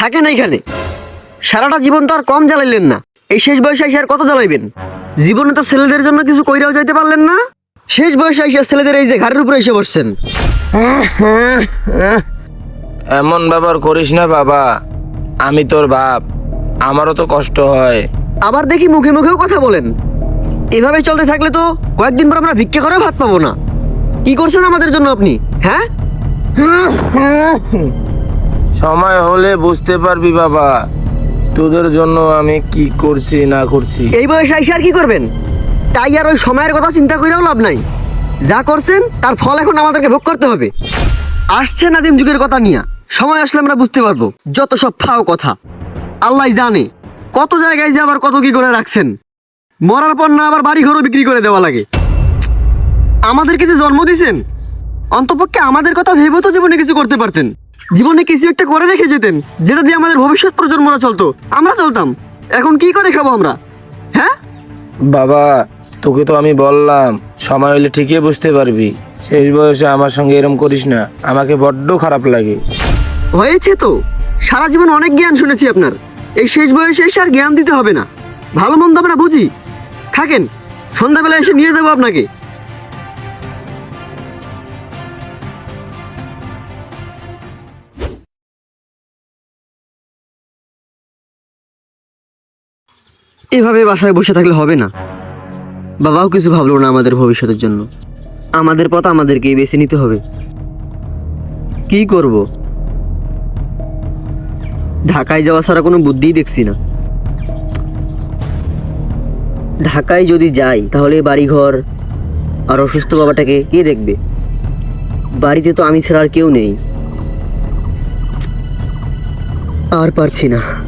থাকেন এখানে। সারাটা জীবন তো আর কম জ্বালাইলেন না। এই শেষ বয়সে এসে আর কত জ্বালাইবেন? জীবনে তো ছেলেদের জন্য কিছু কইরাও যাইতে পারলেন না। শেষ বয়সে এসে ছেলেদের এই যে ঘাড়ের উপরে এসে বসছেন। এমন ব্যবহার করিস না বাবা। আমি তোর বাপ। আমারও তো কষ্ট হয়। আবার দেখি মুখে মুখেও কথা বলেন। এভাবে চলতে থাকলে তো কয়েকদিন পর আমরা ভিক্ষা করে ভাত পাবো না। কি করছেন আমাদের জন্য আপনি? হ্যাঁ? সময় হলে বুঝতে পারবি বাবা। তোদের জন্য আমি কি করছি, না করছি। এই বয়সে এসে আর কি করবেন? তাই আর ওই সময়ের কথা চিন্তা করেও লাভ নাই। যা করছেন, তার ফল এখন আমাদেরকে ভোগ করতে হবে। আসছে নাদিম যুগের কথা নিয়ে। সময় আসলে আমরা বুঝতে পারব। যত সব ফাও কথা। আল্লাহ জানে কত জায়গায় যে আবার কত কি করে রাখছেন। মরার পর না আবার বাড়ি ঘরও বিক্রি করে দেওয়া লাগে। আমাদেরকে যে জন্ম দিয়েছেন অন্তপক্ষে আমাদের কথা ভেবে তো জীবনে কিছু করতে পারতেন। জীবনে কিছু একটা করে রেখে যেতেন যেটা দিয়ে আমাদের ভবিষ্যৎ প্রজন্মরা চলতো। আমরা চলতাম। এখন কি করে খাব আমরা? হ্যাঁ? বাবা তোকে তো আমি বললাম সময় হলে ঠিকই বুঝতে পারবি। শেষ বয়সে আমার সঙ্গে এরম করিস না আমাকে বড্ড খারাপ লাগে। হয়েছে তো। সারা জীবন অনেক জ্ঞান শুনেছি আপনার। এই শেষ বয়সে এসে আর জ্ঞান দিতে হবে না। ভালো মন্দ আমরা বুঝি। থাকেন সন্ধ্যাবেলা এসে নিয়ে যাব আপনাকে। এভাবে বাসায় বসে থাকলে হবে না। বাবাও কিছু ভাবলো না আমাদের ভবিষ্যতের জন্য। আমাদের পথ আমাদেরকেই বেছে নিতে হবে। কি করব? ঢাকায় যাওয়া ছাড়া কোনো বুদ্ধিই দেখছি না। ঢাকায় যদি যাই, তাহলে বাড়িঘর আর অসুস্থ বাবাটাকে কে দেখবে? বাড়িতে তো আমি ছাড়া আর কেউ নেই। আর পারছি না।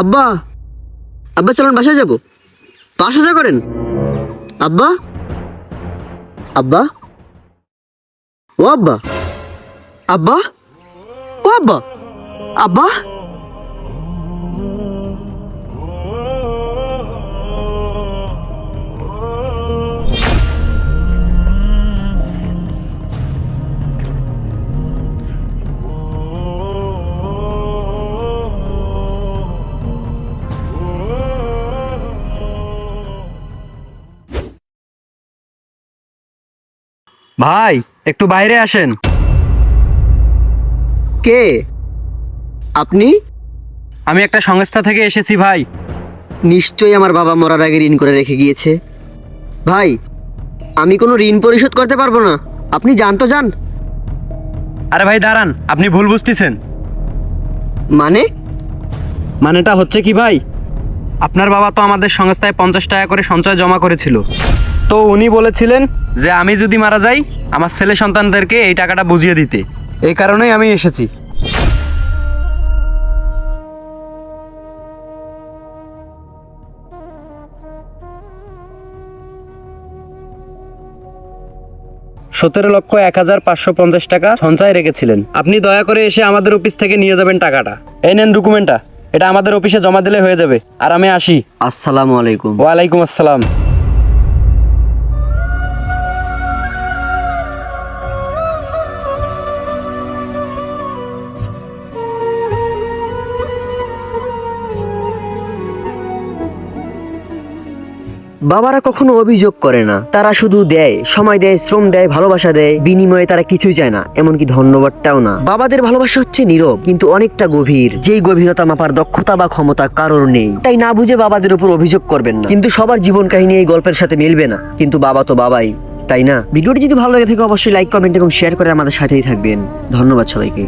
আব্বা আব্বা চলুন বাসায় যাব। বাসা যা করেন। আব্বা আব্বা, ও আব্বা আব্বা, ও আব্বা আব্বা ভাই একটু বাইরে আসেন। কে? আপনি? আমি একটা সংস্থা থেকে এসেছি ভাই। নিশ্চয়ই আমার বাবা মরার আগে ঋণ করে রেখে গিয়েছে। ভাই আমি কোনো ঋণ পরিশোধ করতে পারব না। আপনি জান তো যান। আরে ভাই দাঁড়ান আপনি ভুল বুঝতেছেন। মানে? মানেটা হচ্ছে কি ভাই? আপনার বাবা তো আমাদের সংস্থায় পঞ্চাশ টাকা করে সঞ্চয় জমা করেছিল। তো উনি বলেছিলেন যে আমি যদি মারা যাই আমার ছেলে সন্তানদেরকে এই টাকাটা বুঝিয়ে দিতে। এই কারণেই আমি এসেছি। সতেরো লক্ষ এক হাজার পাঁচশো পঞ্চাশ টাকা সঞ্চয় রেখেছিলেন। আপনি দয়া করে এসে আমাদের অফিস থেকে নিয়ে যাবেন টাকাটা। এই নেন ডকুমেন্টটা। এটা আমাদের অফিসে জমা দিলে হয়ে যাবে। আর আমি আসি। আসসালামু আলাইকুম। ওয়ালাইকুম আসসালাম। বাবারা কখনো অভিযোগ করে না। তারা শুধু দেয়, সময় দেয়, শ্রম দেয়, ভালোবাসা দেয়। বিনিময়ে তারা কিছুই চায় না, এমনকি ধন্যবাদটাও না। বাবাদের ভালোবাসা হচ্ছে নীরব, কিন্তু অনেকটা গভীর। যেই গভীরতা মাপার দক্ষতা বা ক্ষমতা কারোর নেই। তাই না বুঝে বাবাদের উপর অভিযোগ করবেন না। কিন্তু সবার জীবন কাহিনী এই গল্পের সাথে মিলবে না। কিন্তু বাবা তো বাবাই, তাই না? ভিডিওটি যদি ভালো লাগে থাকে, অবশ্যই লাইক কমেন্ট এবং শেয়ার করে আমাদের সাথেই থাকবেন। ধন্যবাদ সবাইকে।